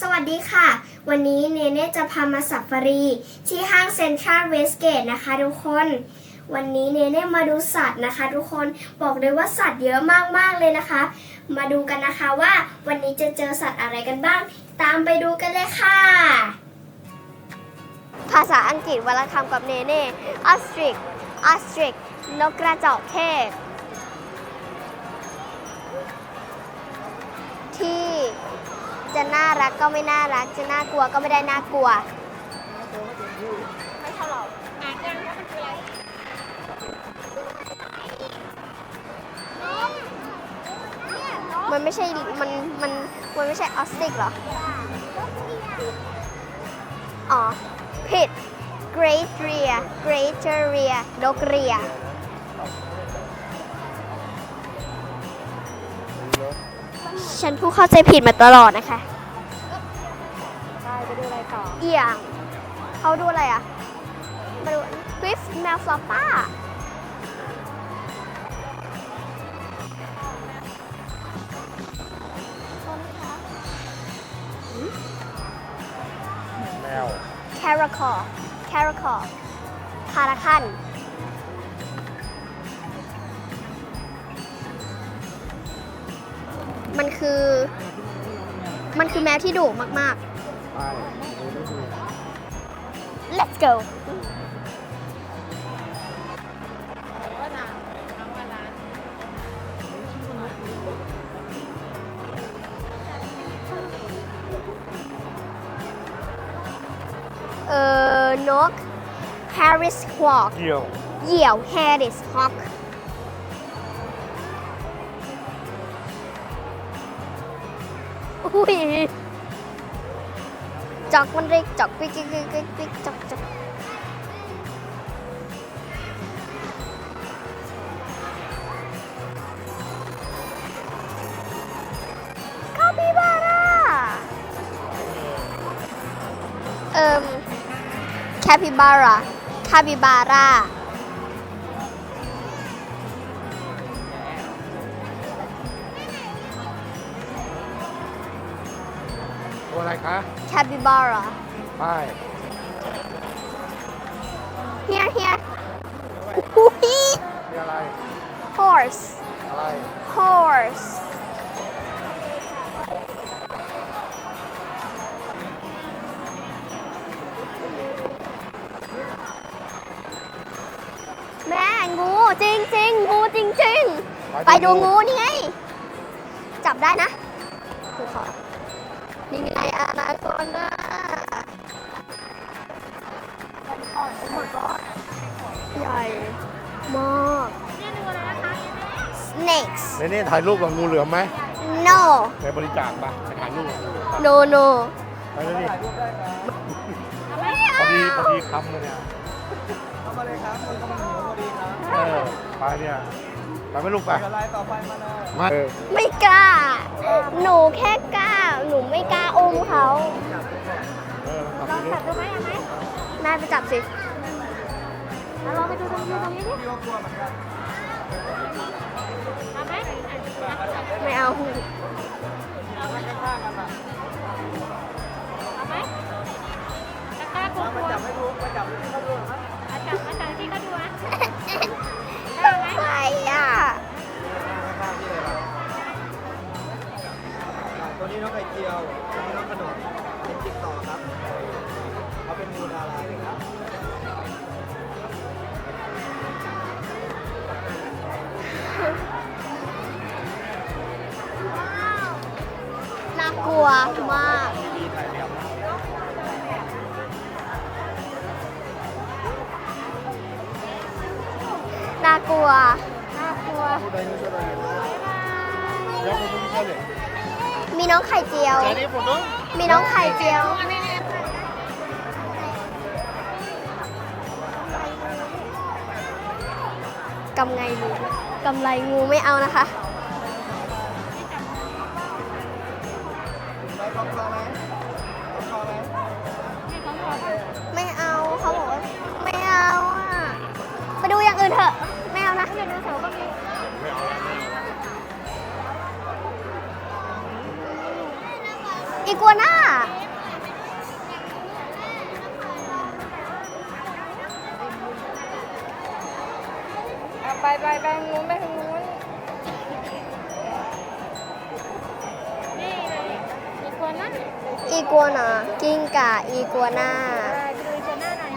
สวัสดีค่ะ วันนี้เนเน่จะพามาสัฟารี ที่ห้างเซ็นทรัลเวสเกตนะคะทุกคน วันนี้เนเน่มาดูสัตว์นะคะ ทุกคนบอกเลยว่าสัตว์เยอะมากๆเลยนะคะ มาดูกันนะคะว่าวันนี้จะเจอสัตว์อะไรกันบ้าง ตามไปดูกันเลยค่ะ ภาษาอังกฤษวลคำกับเนเน่ออสตริกออสตริกนกกระจอกเทศ จะน่ารักก็ไม่น่ารัก จะน่ากลัวก็ไม่ได้น่ากลัว ไม่เท่าหรอกอ่านยังว่ามันคืออะไรมันไม่ใช่มันมันมันไม่ใช่ออสติกเหรอ อ๋อ ผิด Great Rear Great Rear นกเรีย ฉันผู้เข้าใจผิดมาตลอดนะคะใช่ไปดูอะไรต่อ เอียงเขาดูอะไรอะมาดูกริฟแมวฟลอป้าแมว แคราคอแคราคอคาราคัน มันคือ มันคือแมวที่ดุมากไปดูดูดูๆ let's go เอ่อนก Harris Hawk เกี่ยว เหยี่ยว Harris Hawk อุ้ยจอกมันเรียกจอกปิ๊กปิ๊กปิ๊กปิ๊กจอกจอกคาปิบาร่าเอ่มแคปิบาร่าคาปิบาร่า แคปิบาร่าไป here here อุ้ยมีอะไร horse อะไร horse แม่งูจริงจริงๆงูจริงจริงๆไปดูงูนี่ไง จับได้นะดูขอ นี่ไงอนาคอนดาใหญ่มาก snakes ในนี่ถ่ายรูปกับงูเหลือมไหม no ไปบริจาคปะไปถ่ายรูปกับงูเหลือมปะ no no ไปเลยดิพอดีพอดีคำเลยเนี่ยเข้ามาเลยครับคนกำลังหิวพอดีครับ เออไปเนี่ย ไปไม่ลูกไปเดี๋ยวไลน์ต่อไปมาเลยมาเออไม่กล้า หนูแค่กล้า หนูไม่กล้าอุ้มเขาเออทำไปดิแม่ไปจับสิพี่ก็กลัวเหมือนกันไม่เอามาจับให้ดูมาจับให้เขาดูครับไปากลัว น่ากลัวพูดได้ไม่ช่วยได้เลยเดี๋ยวผมจะไปเลยมีน้องไข่เจียวเจนี่ผมต้องมีน้องไข่เจียว กำไงงูกำไรงูไม่เอานะคะได้ กัวน่าเอาไปไปไปทางนู้นไปทางนู้นนี่เลยอีกคนนะอีกัวน่ากิ้งก่าอีกัวน่าอ่าดูอีกคนหน้าหน่อย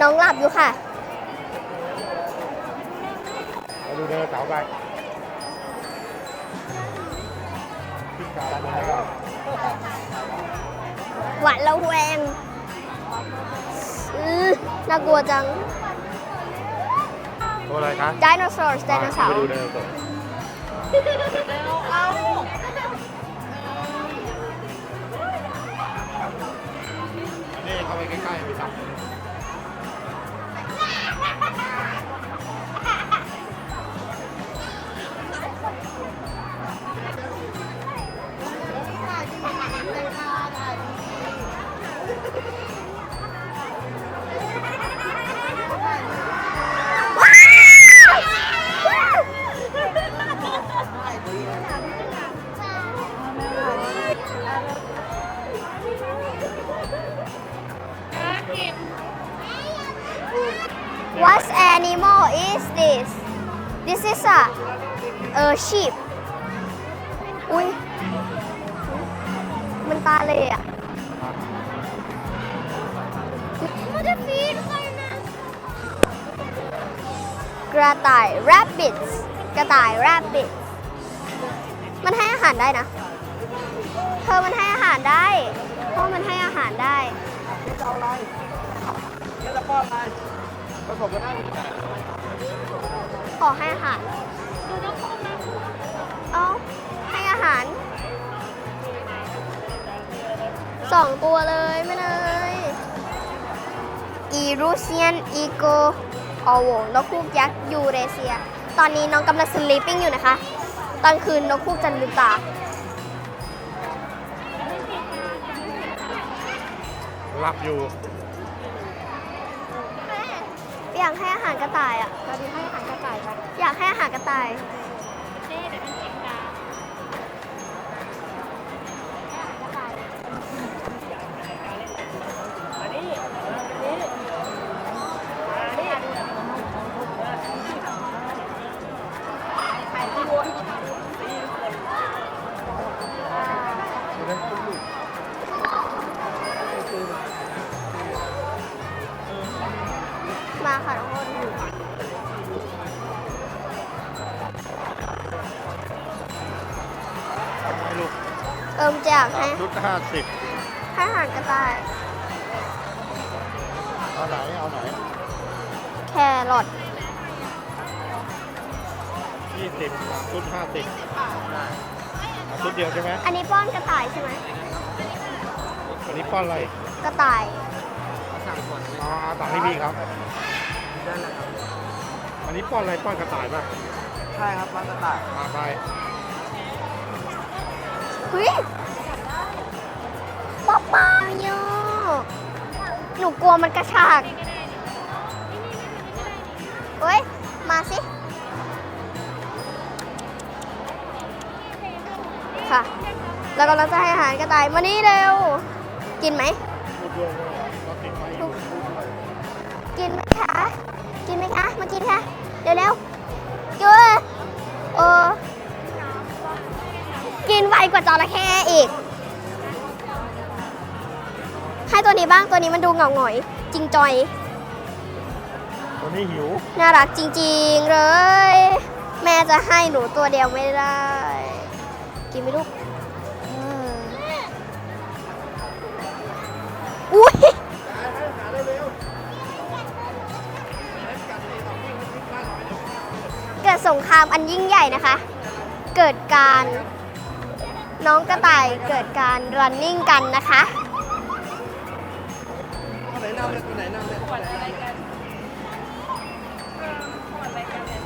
น้องหลับอยู่ค่ะมาดูเดินเสาร์ไปขึ้นกาแล้วนะครับ หวานระแวงอื้อน่ากลัวจังตัวอะไรคะไดโนเสาร์ไดโนเสาไปร์ดูเดินเสาร์นี่เข้าไปใกล้ๆไปจับ is a a sheep อุ้ยมันตาเลยอะมันจะฟีดใครนะกระต่าย rabbits กระต่าย rabbits มันให้อาหารได้นะ เธอมันให้อาหารได้ เพราะมันให้อาหารได้ จะเอาอะไรเนี่จะป้อนอะไรผสมกันได้ขอให้อาหาร เอาให้อาหารสองตัวเลยไม่เลยอีรูเซียนอีโกอโวนกคูกยักษ์ยูเรเซีย ตอนนี้น้องกำลังสลีปปิ้งอยู่นะคะ ตอนคืนนกคูกจะลืมตา หลับอยู่ากให้อาหารกระต่ายอะ เราดูให้อาหารกระต่ายกันอยากให้อาหารกระต่าย เจ๊เดี๋ยวมันเก็ากให้ชุดห้าสิบให้อาหารกระต่าย เอาไหน เอาไหนแครอทยี่สิบชุดห้าสิบเอาชุดเดียวใช่ไหมอันนี้ป้อนกระต่ายใช่ไหมอันนี้ป้อนอะไรกระต่ายสั่งก่อนอ๋อเอาต่างให้พี่ครับได้แล้วครับ อันนี้ป้อนอะไรป้อนกระต่ายป่ะใช่ครับป้อนกระต่ายมาไป เฮ้ย ป๊าป๊าโยหนูกลัวมันกระชากเฮ้ย มาสิ ค่ะ แล้วก็เราจะให้อาหารกระต่ายมานี่เร็ว กินไหม กินไหมคะ กินไหมคะ มากินค่ะ เร็วเร็วๆกินเออกินไวกว่าจระเข้อีก ให้ตัวนี้บ้างตัวนี้มันดูเหงาหงอย จริงจอย ตัวนี้หิว น่ารักจริงๆเลย แม่จะให้หนูตัวเดียวไม่ได้ กินไหมลูกเอออุ้ยเกิดสงครามอันยิ่งใหญ่นะคะ เกิดการน้องกระต่ายเกิดการ running กันนะคะ ตัวไหนนำเนี่ยตัวไหนนำเนี่ยตัวไหนนำเนี่ย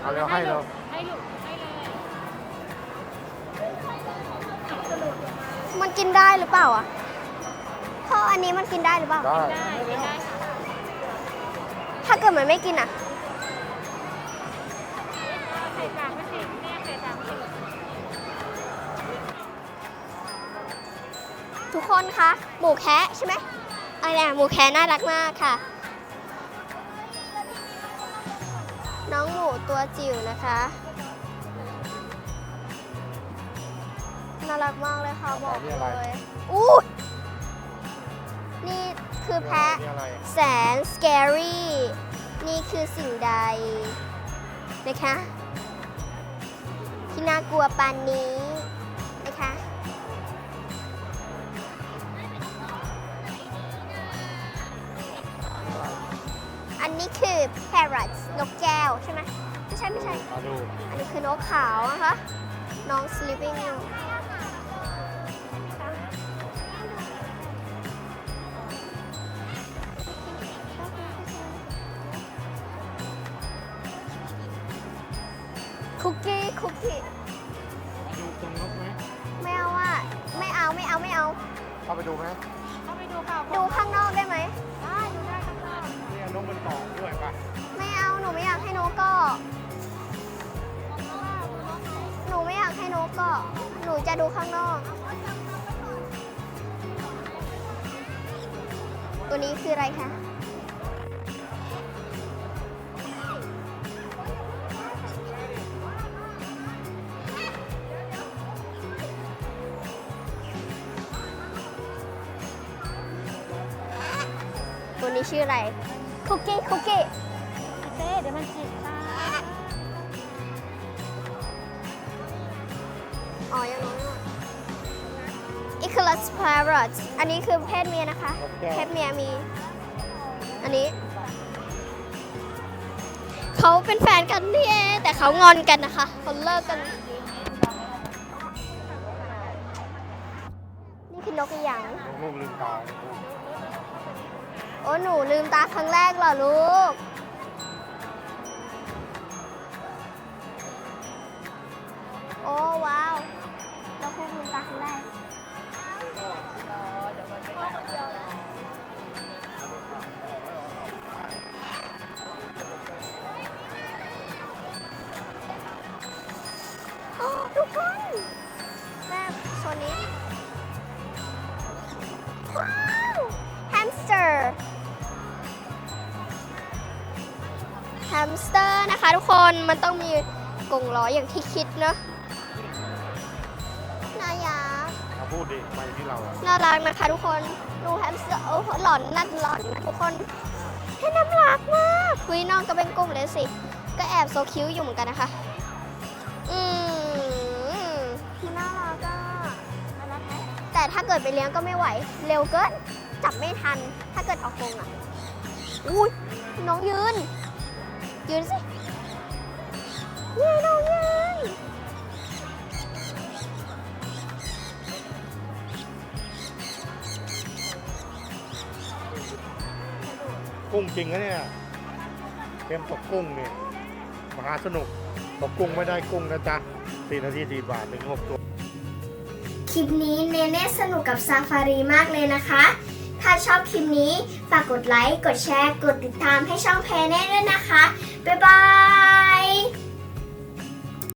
เอาแล้วให้เราให้ลูกให้เลยมันกินได้หรือเปล่าอะพ่ออันนี้มันกินได้หรือเปล่า ได้ได้ไม่ได้ค่ะถ้าเกิดมันไม่กินอะใส่ปากไม่สิแม่ ทุกคนคะหมูแคะใช่ไหมอะไรนะหมูแคะน่ารักมากค่ะ น้องหมูตัวจิ๋วนะคะน่ารักมากเลยค่ะบอกเลยอู้นี่คือแพะนี่อะไรแสน scary นี่คือสิ่งใดนะคะ ที่น่ากลัวปานนี้ ดูอันนี้คือนกขาวนะคะ น้อง sleeping อยู่คุกกี้คุกกี้ดูตรงนกไหมไม่เอาอะไม่เอาไม่เอาไม่เอา เข้าไปดูไหม ก็หนูจะดูข้างนอก ตัวนี้คืออะไรคะตัวนี้ชื่ออะไร คุกกี้ คุกกี้เต้เดี๋ยวมันจิตาอ๋ Echolus parrot อันนี้คือเพศเมียนะคะนกแก้เพวศเมียมี อันนี้ เขาเป็นแฟนกันนี่เองแต่เขางอนกันนะคะเขาเลิกกัน นี่คือนกอีหยังนกลูกลืมตาโอ้หนูลืมตาครั้งแรกเหรอลูกโอ้ว้าว เราคงลืมตาครั้งแรก มสเตอร์นะคะทุกคนมันต้องมีกรงล้ออย่างที่คิดเนอะน่ารักมาพูดดิมาอยู่ที่เราอะน่ารักนะคะทุกคนดูแฮมสเตอร์โอ้โหหลอนนั่นหลอนนะทุกคนให้น้ำรักมากคุยน้องก็เป็นกลุ่มเลยสิ ก็แอบโซคิ้วอยู่เหมือนกันนะคะ อืมมันน่ารักอะแต่ถ้าเกิดไปเลี้ยงก็ไม่ไหว เร็วเกินจับไม่ทัน ถ้าเกิดออกกรงอะอุ้ยน้องยืน ยืนสินี่น้องยืนกุ้งจริงนะเนี่ยเกมตกกุ้งเนี่ยมหาสนุกตกกุ้งไม่ได้กุ้งนะจ๊ะสี่นาทีสี่บาทถึงหกตัว คลิปนี้เนเน่สนุกกับซาฟารีมากเลยนะคะ ถ้าชอบคลิปนี้ ฝากกดไลค์ กดแชร์ กดติดตามให้ช่องแพรเน่ด้วยนะคะ บ๊ายบาย